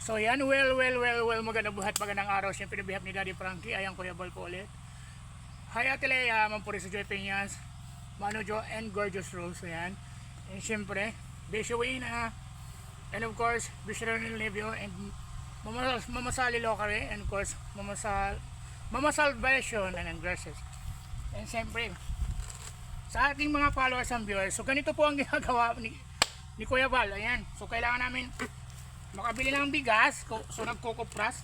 So yan, well, well, well, well, magandang buhat, magandang araw. Siyempre, bihap ni Daddy Frankie, ayan Kuya Bal po ulit. Hi Ate Lea, Mampuri sa Joy Peñas, Mano Jo, and Gorgeous Rose, ayan. And siyempre, Besyo Wina, and of course, Bishra Livio, and Mama, Mama Sally Locare, and of course, Mama Sal, Mama Salvation, and Gracias. And siyempre, sa ating mga followers and viewers, so ganito po ang ginagawa ni, ni Kuya Val, ayan. So kailangan namin makabili ng bigas, so nagkukupras.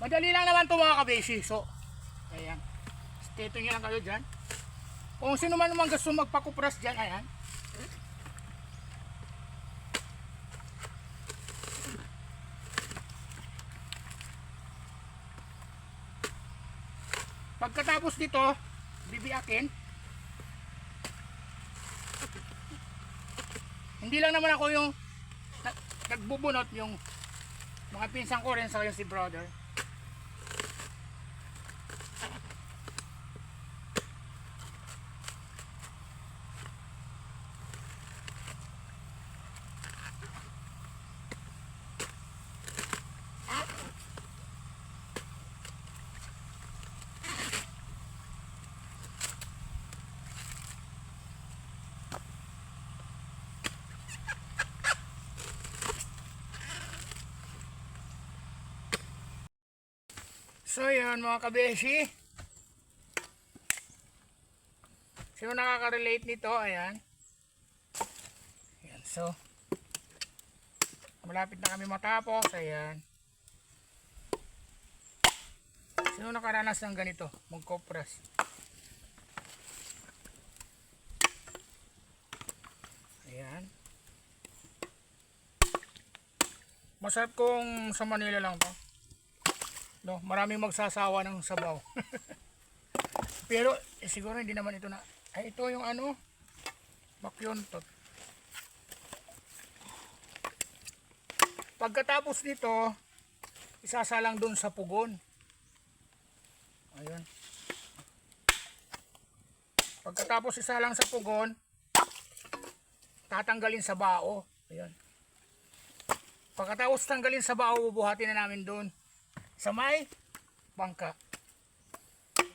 Madali lang naman ito mga kabeshi. So, ayan. Stay nyo lang kayo dyan. Kung sino man naman gusto magpakupras dyan, ayan. Pagkatapos dito, bibiyakin. Hindi lang naman ako yung na- nagbubunot yung mga pinsan ko rin sa si brother. So yun mga kabeshi. Sino nakaka-relate nito? Ayan. Ayan. So, malapit na kami matapos. Ayan. Sino nakaranas ng ganito? Magkopras. Ayan. Masarap kung sa Manila lang to. No, maraming magsasawa ng sabaw. Pero eh, siguro hindi naman ito na. Ay ito yung ano, bakyontot. Pagkatapos nito, isasalang dun sa pugon. Ayun. Pagkatapos isalang sa pugon, tatanggalin sa bao. Ayun. Pagkatapos tanggalin sa bao, bubuhatin na namin doon sa may bangka.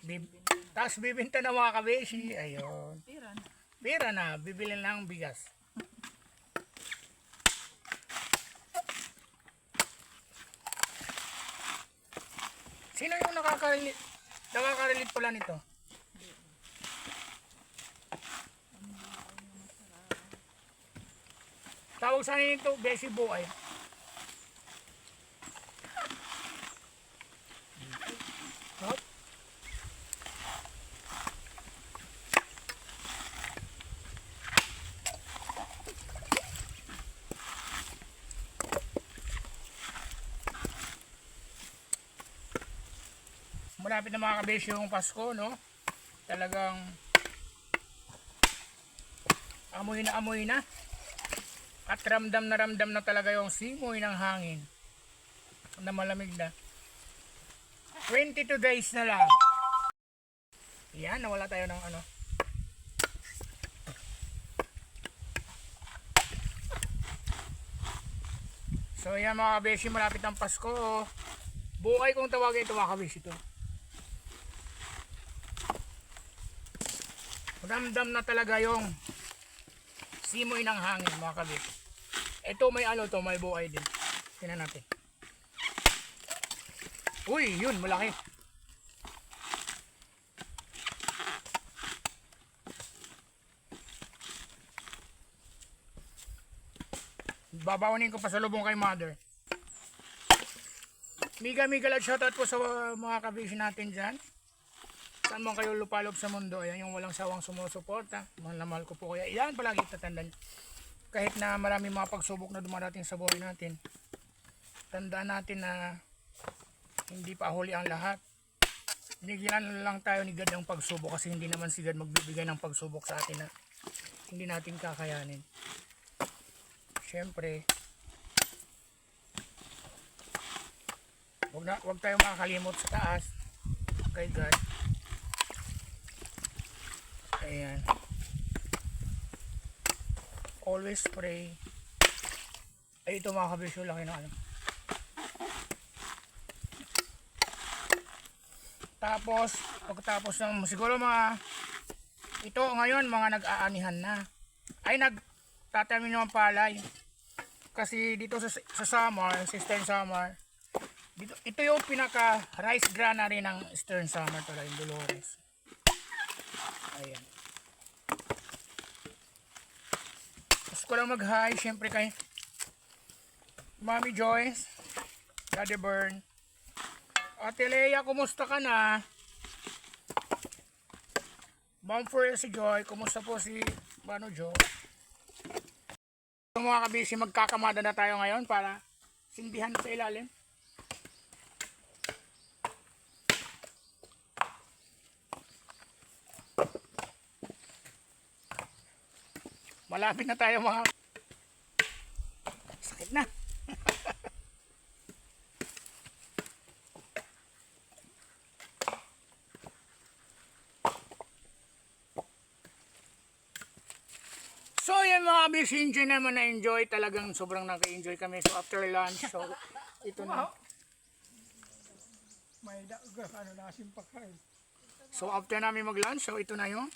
Bib Tapos bibinta ng mga kabeshi. Ayun. Pira na. Pira na, bibili lang bigas. Sino yung nakaka-relate? Nakaka-relate pala nito? Tawag sa nito, Besi Buay. Hop. Malapit na mga kabesyo yung Pasko, no? Talagang amoy na amoy na. At ramdam na ramdam na talaga yung simoy ng hangin na malamig na. 22 days na lang. Yan, nawala tayo ng ano. So yan mga kabeshi, malapit ang Pasko. Buhay kung tawagin ito mga kabeshi ito. Ramdam na talaga yung simoy ng hangin mga kabeshi. Ito may ano to, may buhay din. Tingnan natin. Uy, yun, malaki. Babawanin ko pa sa lubong kay mother. Miga miga lang shoutout po sa uh, mga kabisi natin dyan. Saan man kayo lupalop sa mundo, ayan yung walang sawang sumusuporta. Mahal na mahal ko po kaya. Yan palagi tatandaan. Kahit na marami mga pagsubok na dumarating sa buhay natin. Tandaan natin na hindi pa huli ang lahat. Binigyan lang tayo ni God ng pagsubok kasi hindi naman si God magbibigay ng pagsubok sa atin na hindi natin kakayanin. Siyempre, wag, na, wag tayo makakalimot sa taas kay God. Ayan. Always pray Ay, ito mga kabisyo, laki na ano. Tapos, pagkatapos ng siguro mga, ito ngayon mga nag-aanihan na. Ay, nagtatamin ng palay. Kasi dito sa, sa summer, sa Eastern Summer, dito, ito yung pinaka rice granary ng Eastern Summer talaga, yung Dolores. Ayan. Ko lang mag-hi, syempre kay Mami Joyce, Daddy Bern, Ate Leia, kumusta ka na? Ma'am for si Joy, kumusta po si Mano Jo? So mga kabisi, magkakamada na tayo ngayon para sindihan sa ilalim. Malapit na tayo mga... Sakit na. So yan mga kabis, enjoy naman na enjoy. Talagang sobrang naka-enjoy kami. So after lunch, so ito na. May ano na simpakain. So after namin mag-lunch, so ito na yung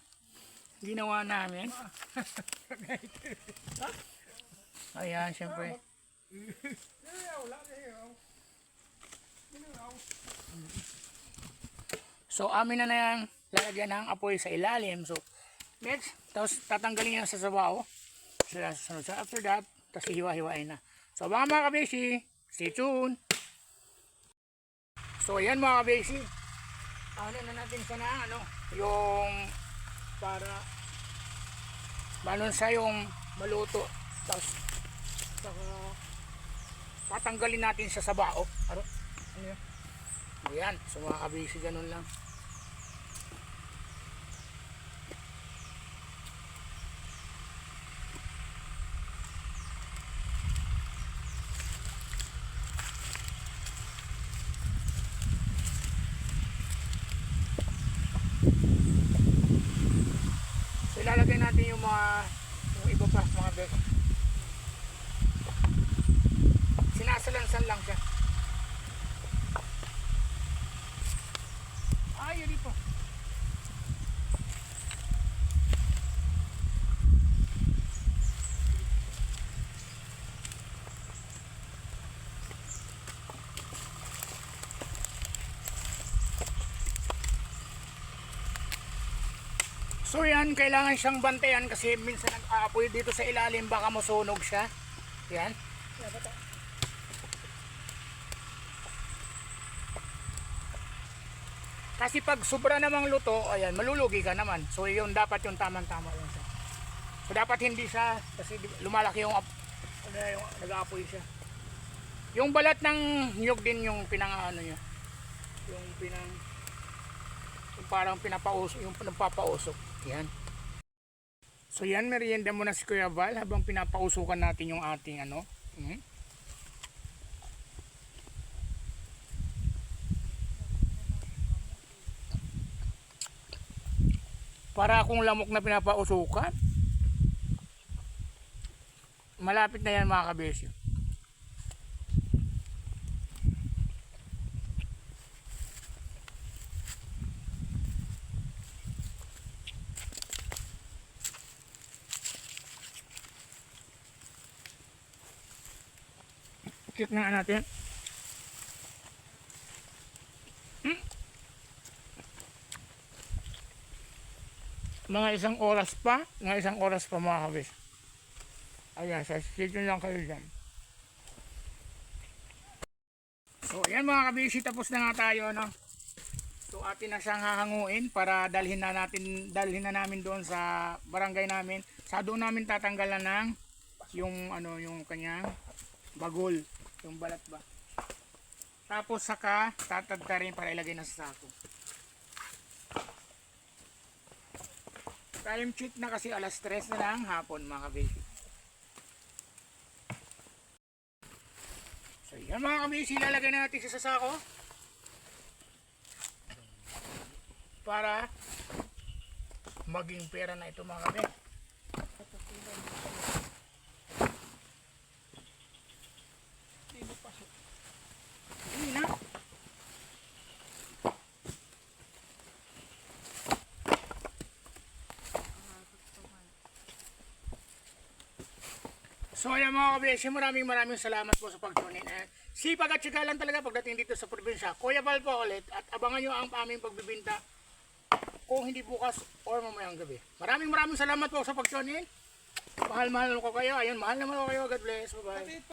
ginawa namin. Ayan, syempre. So amin na na yung lalagyan ng apoy sa ilalim. So next, tapos tatanggalin niya sa sabaw. So after that, tapos hiwa-hiwain na. So mga mga kabesi, stay tuned. So yan mga kabesi. Ano na natin sana ano, yung para balon sa yung maluto. Tapos saka tatanggalin natin sa sabaw. Ano? Ano yun? Ayan, so mga kabisi ganun lang. So ilalagay natin yung mga yung iba pa mga bek. Sinasalansan lang siya. Ay, yun po. So yan, kailangan siyang bantayan kasi minsan nag-aapoy dito sa ilalim baka masunog siya. Yan. Kasi pag sobra namang luto, ayan, malulugi ka naman. So yun dapat yung tamang-tama lang siya. So dapat hindi siya kasi lumalaki yung, ano, yung nag-aapoy siya. Yung balat ng nyug din yung pinang ano niya. Yung pinang yung parang pinapausok, yung nagpapausok. Yan. So yan, merienda muna si Kuya Val habang pinapausukan natin yung ating ano. mhm. Para akong lamok na pinapausukan. Malapit na yan mga kabesyo. Check na nga natin. Hmm. Mga isang oras pa, mga isang oras pa mga kabis. Ayan, sa station lang kayo dyan. So, ayan mga kabisi, tapos na nga tayo, no? So, atin na siyang hahanguin para dalhin na natin, dalhin na namin doon sa barangay namin. Sa doon namin tatanggalan ng yung ano, yung kanyang bagol, yung balat ba. Tapos saka tatadta rin para ilagay na sa sako. Time check na kasi alas 3 na ng hapon mga kabisi. So yan mga kabisi, lalagay na natin sa sako. Para maging pera na ito mga kabisi. So ayan mga kabeshi, maraming maraming salamat po sa pag-tune in. Eh, sipag at sika lang talaga pagdating dito sa probinsya. Kuya Val po ulit at abangan nyo ang aming pagbibinta kung hindi bukas or mamayang gabi. Maraming maraming salamat po sa pag-tune in. Mahal-mahal ko kayo. Ayun, mahal naman ko kayo. God bless. Bye-bye.